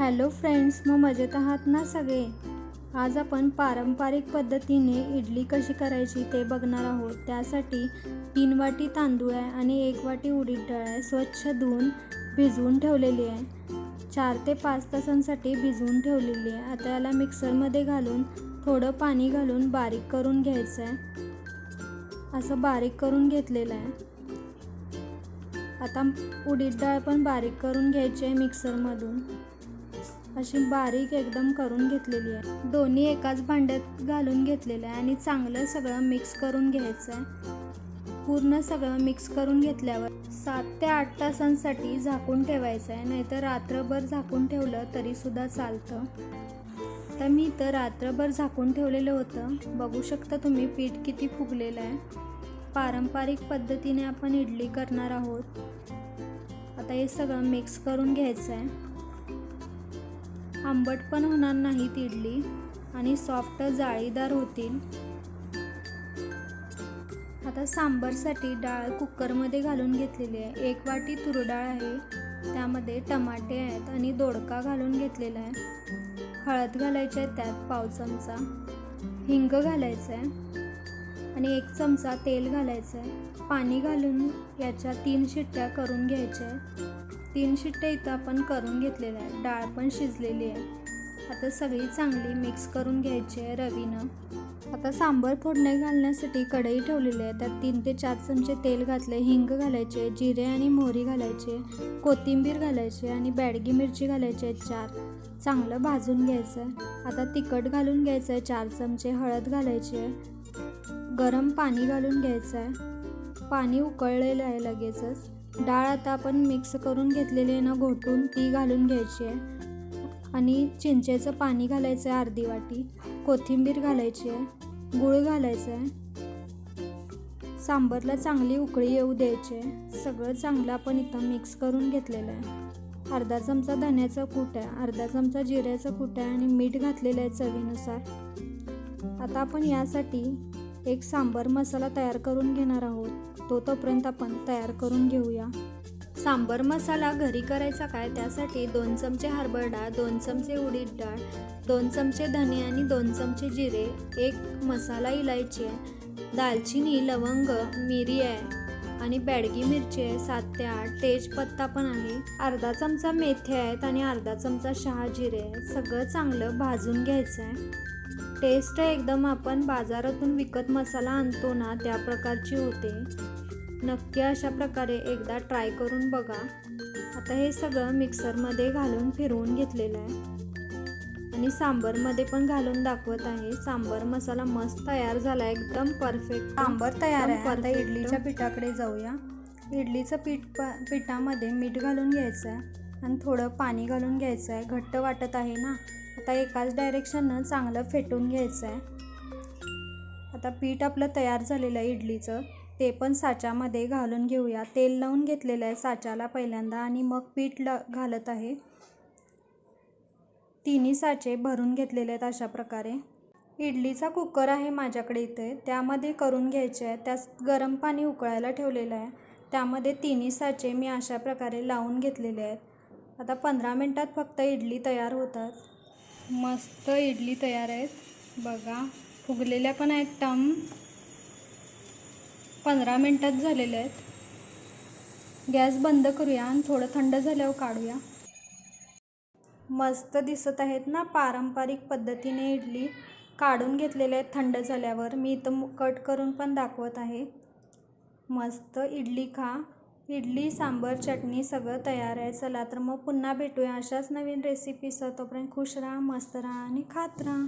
Hello friends मग मजेत आहात ना सगळे? आज आपण पारंपरिक पद्धतीने इडली कशी करायची ते बघणार आहोत. त्यासाठी तीन वाटी तांदूळ आहे आणि एक वाटी उडीद डाळ आहे. स्वच्छ धुवून भिजवून ठेवलेली आहे. चार ते पाच तासांसाठी भिजवून ठेवलेली आहे. आता याला मिक्सरमध्ये घालून थोडं पाणी घालून बारीक करून घ्यायचं आहे. असं बारीक करून घेतलेलं आहे. आता उडीद डाळ पण बारीक करून घ्यायची आहे मिक्सरमधून. अशी बारीक एकदम करून घेतलेली आहे. दोन्ही एकाच भांड्यात घालून घेतलेलं आहे आणि चांगलं सगळं मिक्स करून घ्यायचं आहे. पूर्ण सगळं मिक्स करून घेतल्यावर सात ते आठ तासांसाठी झाकून ठेवायचं आहे. नाहीतर रात्रभर झाकून ठेवलं तरीसुद्धा चालतं. तर मी तर रात्रभर झाकून ठेवलेलं होतं. बघू शकता तुम्ही पीठ किती फुगलेलं आहे. पारंपरिक पद्धतीने आपण इडली करणार आहोत. आता हे सगळं मिक्स करून घ्यायचं आहे. आंबट पण होणार नाहीत इडली आणि सॉफ्ट जाळीदार होतील. आता सांबरसाठी डाळ कुकरमध्ये घालून घेतलेली आहे. एक वाटी तुरडाळ आहे. त्यामध्ये टमाटे आहेत आणि दोडका घालून घेतलेला आहे. हळद घालायची आहे त्यात पाव चमचा. हिंग घालायचं आहे. आणि एक चमचा तेल घालायचं आहे. पाणी घालून याच्या तीन शिट्ट्या करून घ्यायच्या आहे तीन शिट्ट्या इथं आपण करून घेतलेल्या आहे डाळ पण शिजलेली आहे. आता सगळी चांगली मिक्स करून घ्यायची आहे रवीनं. आता सांबर फोडणे घालण्यासाठी कढई ठेवलेली आहे. त्यात तीन ते चार चमचे तेल घातले हिंग घालायचे जिरे आणि मोहरी घालायचे कोथिंबीर घालायची आणि बॅडगी मिरची घालायची आहे चार. चांगलं भाजून घ्यायचं आहे आता तिखट घालून घ्यायचं आहे चार चमचे हळद घालायची आहे. गरम पाणी घालून घ्यायचं आहे पाणी उकळलेलं आहे लगेचच. डाळ आता आपण मिक्स करून घेतलेली आहे ना घोटून ती घालून घ्यायची आहे. आणि चिंचेचं पाणी घालायचं आहे अर्धी वाटी कोथिंबीर घालायची आहे गूळ घालायचं आहे. सांबरला चांगली उकळी येऊ द्यायची आहे. सगळं चांगलं आपण इथं मिक्स करून घेतलेलं आहे. अर्धा चमचा धन्याचा कूट आहे अर्धा चमचा जिऱ्याचा कूट आहे आणि मीठ घातलेलं आहे चवीनुसार. आता आपण यासाठी एक सांबर मसाला तयार करून घेणार आहोत. तो तोपर्यंत आपण तयार करून घेऊया. सांबर मसाला घरी करायचा काय? त्यासाठी दोन चमचे हरभर डाळ दोन चमचे उडीद डाळ दोन चमचे धने आणि दोन चमचे जिरे एक मसाला इलायची आहे. दालचिनी लवंग मिरी आहे. आणि बॅडगी मिरची आहे सात ते आठ. तेजपत्ता पण आहे. अर्धा चमचा मेथी आहेत आणि अर्धा चमचा शहा जिरे आहे सगळं चांगलं भाजून घ्यायचं आहे. टेस्ट एकदम आपण. बाजारातून विकत मसाला आणतो ना त्या प्रकारची होते. नक्की अशा प्रकारे एकदा ट्राय करून बघा. आता हे सगळं मिक्सरमध्ये घालून फिरवून घेतलेलं आहे. आणि सांबरमध्ये पण घालून दाखवत आहे. सांबर मसाला मस्त तयार झाला एकदम परफेक्ट सांबर तयार आहे. आता इडलीच्या पिठाकडे जाऊया. इडलीचं पीठ प पिठामध्ये मीठ घालून घ्यायचं आहे आणि थोडं पाणी घालून घ्यायचं आहे घट्ट वाटत आहे ना? आता एकाच डायरेक्शननं चांगलं फेटून घ्यायचं आहे आता पीठ आपलं तयार झालेलं आहे इडलीचं. ते पण साच्यामध्ये घालून घेऊया. तेल लावून घेतलेलं आहे साच्याला पहिल्यांदा आणि मग पीठ ल घालत आहे. तिन्ही साचे भरून घेतलेले आहेत अशा प्रकारे. इडलीचा कुकर आहे माझ्याकडे इथे. त्यामध्ये करून घ्यायचे आहे त्यात गरम पाणी उकळायला ठेवलेलं आहे. त्यामध्ये तिन्ही साचे मी अशा प्रकारे लावून घेतलेले आहेत. आता पंधरा मिनटात फक्त इडली तयार होतात. मस्त इडली तयार आहेत. बघा फुगलेल्या पण आहेत टम. पंधरा मिनटात झालेले आहेत. गॅस बंद करूया आणि थोडं थंड झाल्यावर काढूया. मस्त दिसत आहेत ना पारंपरिक पद्धतीने इडली काढून घेतलेल्या आहेत थंड झाल्यावर. मी इथं कट करून पण दाखवत आहे. मस्त इडली खा. इडली सांबर चटणी सगळं तयार आहे. चला तर मग पुन्हा भेटूया अशाच नवीन रेसिपीसह तोपर्यंत खुश राहा मस्त राहा आणि खात राहा.